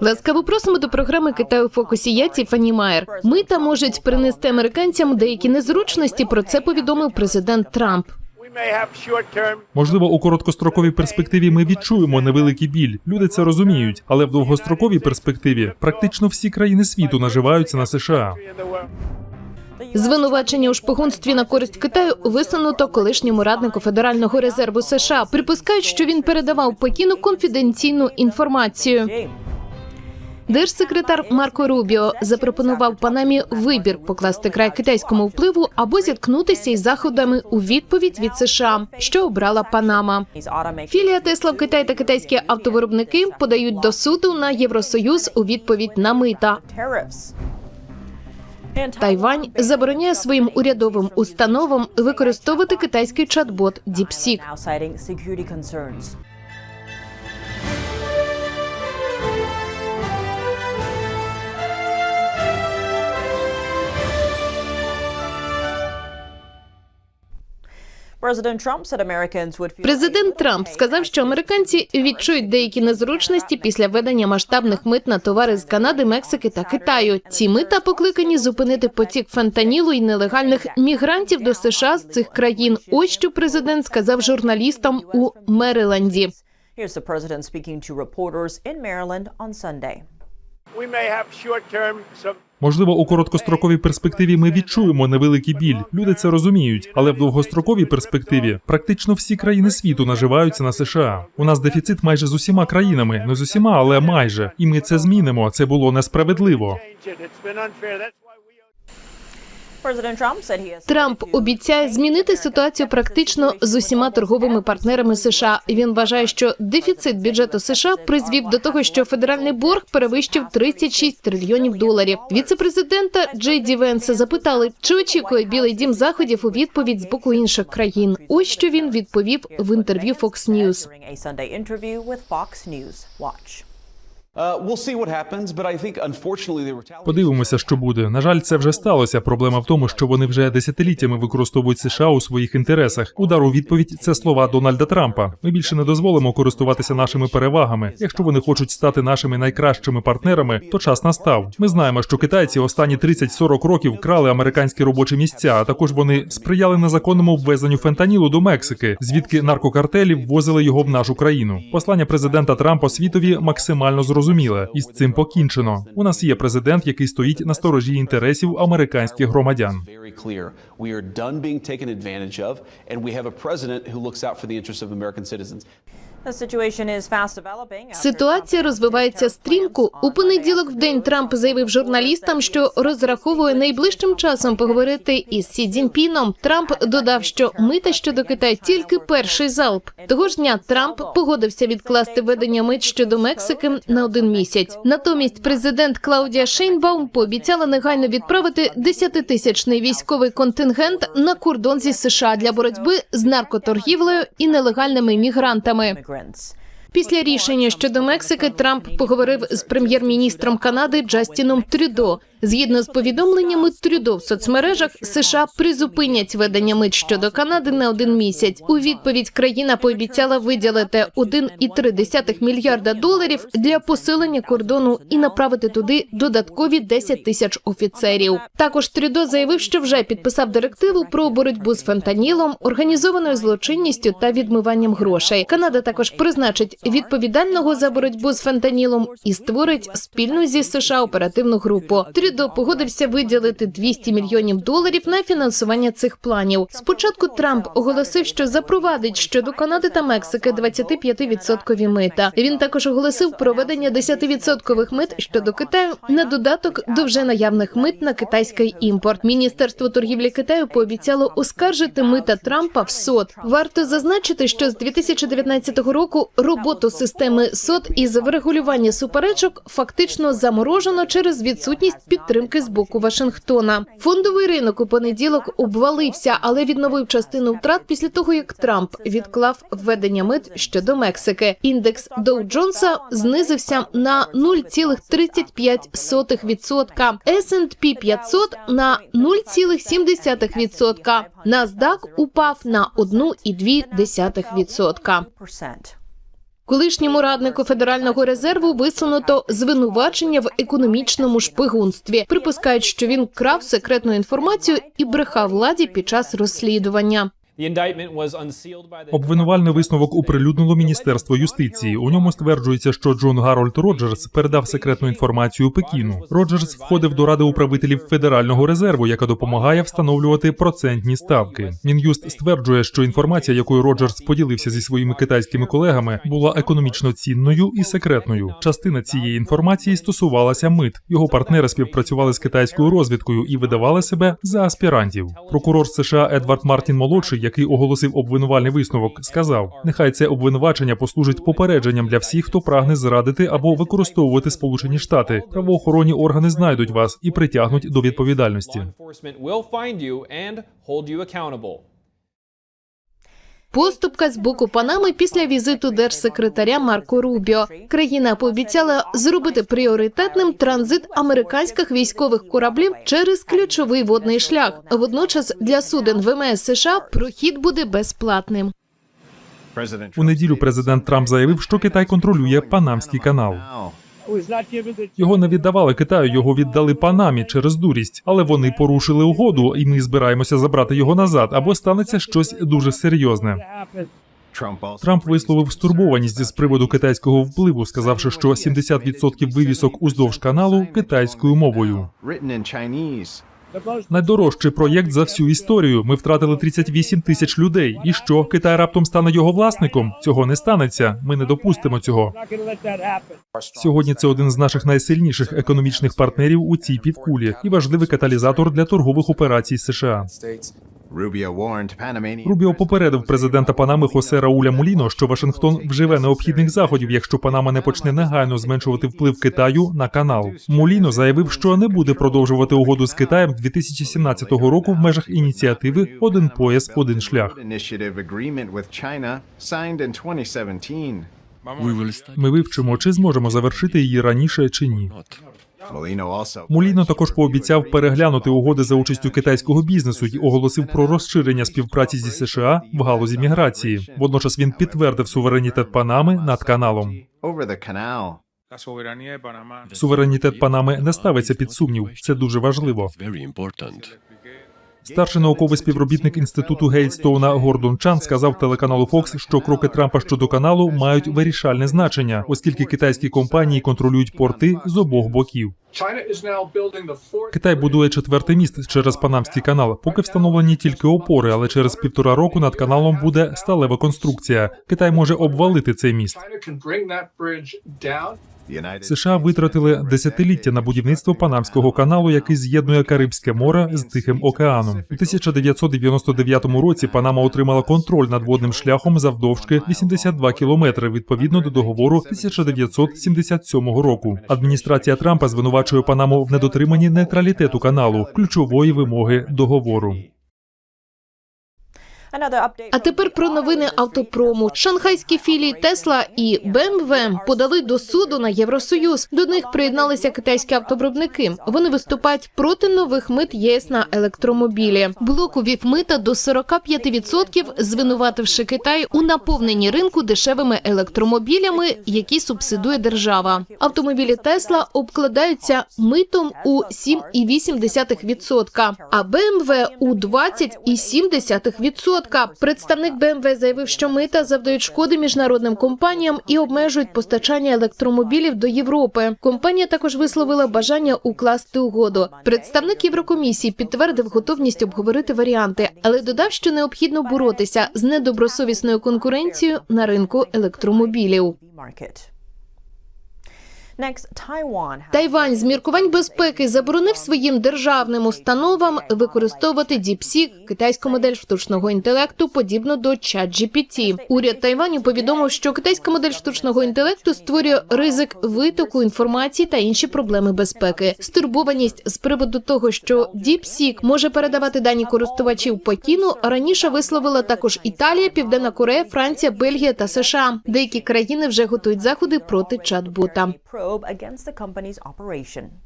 Ласкаво просимо до програми Китаю в фокусі. Я Тіфані Майер. Мита можуть принести американцям деякі незручності. Про це повідомив президент Трамп. Можливо, у короткостроковій перспективі ми відчуємо невеликий біль. Люди це розуміють, але в довгостроковій перспективі практично всі країни світу наживаються на США. Звинувачення у шпигунстві на користь Китаю висунуто колишньому раднику Федерального резерву США. Припускають, що він передавав Пекіну конфіденційну інформацію. Держсекретар Марко Рубіо запропонував Панамі вибір покласти край китайському впливу або зіткнутися із заходами у відповідь від США, що обрала Панама. Філія Тесла в Китай та китайські автовиробники подають до суду на Євросоюз у відповідь на мита. Тайвань забороняє своїм урядовим установам використовувати китайський чат-бот DeepSeek. Президент Трамп сказав, що американці відчують деякі незручності після введення масштабних мит на товари з Канади, Мексики та Китаю. Ці мита покликані зупинити потік фентанілу і нелегальних мігрантів до США з цих країн. Ось що президент сказав журналістам у Мериленді. Here's the president speaking to reporters in Maryland on Sunday. We may have short-term some Можливо, у короткостроковій перспективі ми відчуємо невеликий біль. Люди це розуміють, але в довгостроковій перспективі практично всі країни світу наживаються на США. У нас дефіцит майже з усіма країнами, не з усіма, але майже. І ми це змінимо. Це було несправедливо. Трамп обіцяє змінити ситуацію практично з усіма торговими партнерами США. Він вважає, що дефіцит бюджету США призвів до того, що федеральний борг перевищив 36 трильйонів доларів. Віце-президента Джей Ді Венса запитали, чи очікує Білий Дім заходів у відповідь з боку інших країн. Ось що він відповів в інтерв'ю Fox News. Подивимося, що буде. На жаль, це вже сталося. Проблема в тому, що вони вже десятиліттями використовують США у своїх інтересах. Удар у відповідь це слова Дональда Трампа. Ми більше не дозволимо користуватися нашими перевагами. Якщо вони хочуть стати нашими найкращими партнерами, то час настав. Ми знаємо, що китайці останні 30-40 років крали американські робочі місця. А також вони сприяли незаконному ввезенню фентанілу до Мексики, звідки наркокартелі ввозили його в нашу країну. Послання президента Трампа світові максимально зрозуміле, і з цим покінчено. У нас є президент, який стоїть на сторожі інтересів американських громадян. Ситуація розвивається стрімко. У понеділок в день Трамп заявив журналістам, що розраховує найближчим часом поговорити із Сі Цзіньпіном. Трамп додав, що мита щодо Китаю тільки перший залп. Того ж дня Трамп погодився відкласти введення мит щодо Мексики на один місяць. Натомість президент Клаудія Шейнбаум пообіцяла негайно відправити 10-тисячний військовий контингент на кордон зі США для боротьби з наркоторгівлею і нелегальними мігрантами. Після рішення щодо Мексики Трамп поговорив з прем'єр-міністром Канади Джастіном Трюдо. Згідно з повідомленнями Трюдо в соцмережах, США призупинять ведення мит щодо Канади на один місяць. У відповідь країна пообіцяла виділити 1,3 мільярда доларів для посилення кордону і направити туди додаткові 10 тисяч офіцерів. Також Трюдо заявив, що вже підписав директиву про боротьбу з фентанілом, організованою злочинністю та відмиванням грошей. Канада також призначить відповідального за боротьбу з фентанілом і створить спільну зі США оперативну групу. Трюдо погодився виділити 200 мільйонів доларів на фінансування цих планів. Спочатку Трамп оголосив, що запровадить щодо Канади та Мексики 25% мита. Він також оголосив проведення 10% мит щодо Китаю на додаток до вже наявних мит на китайський імпорт. Міністерство торгівлі Китаю пообіцяло оскаржити мита Трампа в СОТ. Варто зазначити, що з 2019 року роботу системи СОТ із врегулювання суперечок фактично заморожено через відсутність підтримки з боку Вашингтона. Фондовий ринок у понеділок обвалився, але відновив частину втрат після того, як Трамп відклав введення мит щодо Мексики. Індекс Доу Джонса знизився на 0,35%, S&P 500 – на 0,7%, NASDAQ упав на 1,2%. Колишньому раднику Федерального резерву висунуто звинувачення в економічному шпигунстві. Припускають, що він крав секретну інформацію і брехав владі під час розслідування. Обвинувальний висновок оприлюднило Міністерство юстиції. У ньому стверджується, що Джон Гарольд Роджерс передав секретну інформацію Пекіну. Роджерс входив до ради управителів Федерального резерву, яка допомагає встановлювати процентні ставки. Мін'юст стверджує, що інформація, якою Роджерс поділився зі своїми китайськими колегами, була економічно цінною і секретною. Частина цієї інформації стосувалася мит. Його партнери співпрацювали з китайською розвідкою і видавали себе за аспірантів. Прокурор США Едвард Мартін молодший, який оголосив обвинувальний висновок, сказав: нехай це обвинувачення послужить попередженням для всіх, хто прагне зрадити або використовувати Сполучені Штати. Правоохоронні органи знайдуть вас і притягнуть до відповідальності. Поступка з боку Панами після візиту держсекретаря Марко Рубіо. Країна пообіцяла зробити пріоритетним транзит американських військових кораблів через ключовий водний шлях. Водночас для суден ВМС США прохід буде безплатним. У неділю президент Трамп заявив, що Китай контролює Панамський канал. Його не віддавали Китаю, його віддали Панамі через дурість, але вони порушили угоду, і ми збираємося забрати його назад, або станеться щось дуже серйозне. Трамп висловив стурбованість з приводу китайського впливу, сказавши, що 70% вивісок уздовж каналу китайською мовою. Найдорожчий проєкт за всю історію. Ми втратили 38 тисяч людей. І що Китай раптом стане його власником? Цього не станеться. Ми не допустимо цього. Сьогодні це один з наших найсильніших економічних партнерів у цій півкулі і важливий каталізатор для торгових операцій США. Рубіо попередив президента Панами Хосе Рауля Муліно, що Вашингтон вживе необхідних заходів, якщо Панама не почне негайно зменшувати вплив Китаю на канал. Муліно заявив, що не буде продовжувати угоду з Китаєм 2017 року в межах ініціативи Один пояс, один шлях. initiative agreement with China signed in 2017. Ми вивчимо, чи зможемо завершити її раніше чи ні. Муліно також пообіцяв переглянути угоди за участю китайського бізнесу і оголосив про розширення співпраці зі США в галузі міграції. Водночас він підтвердив суверенітет Панами над каналом. Суверенітет Панами не ставиться під сумнів. Це дуже важливо. Старший науковий співробітник інституту Гейтстоуна Гордон Чан сказав телеканалу Fox, що кроки Трампа щодо каналу мають вирішальне значення, оскільки китайські компанії контролюють порти з обох боків. Китай будує четвертий міст через Панамський канал. Поки встановлені тільки опори, але через півтора року над каналом буде сталева конструкція. Китай може обвалити цей міст. США витратили десятиліття на будівництво Панамського каналу, який з'єднує Карибське море з Тихим океаном. У 1999 році Панама отримала контроль над водним шляхом завдовжки 82 кілометри відповідно до договору 1977 року. Адміністрація Трампа звинувачує Панаму в недотриманні нейтралітету каналу, ключової вимоги договору. А тепер про новини автопрому. Шанхайські філії Тесла і BMW подали до суду на Євросоюз. До них приєдналися китайські автовиробники. Вони виступають проти нових мит ЄС на електромобілі. Блок увів мита до 45%, звинувативши Китай у наповненні ринку дешевими електромобілями, які субсидує держава. Автомобілі Тесла обкладаються митом у 7,8%, а BMW – у 20,7%. Представник BMW заявив, що мита завдають шкоди міжнародним компаніям і обмежують постачання електромобілів до Європи. Компанія також висловила бажання укласти угоду. Представник Єврокомісії підтвердив готовність обговорити варіанти, але додав, що необхідно боротися з недобросовісною конкуренцією на ринку електромобілів. Тайвань з міркувань безпеки заборонив своїм державним установам використовувати DeepSeek, китайську модель штучного інтелекту, подібно до ChatGPT. Уряд Тайваню повідомив, що китайська модель штучного інтелекту створює ризик витоку інформації та інші проблеми безпеки. Стурбованість з приводу того, що DeepSeek може передавати дані користувачів Пекіну, раніше висловила також Італія, Південна Корея, Франція, Бельгія та США. Деякі країни вже готують заходи проти чат-бота. Probe against the company's operation.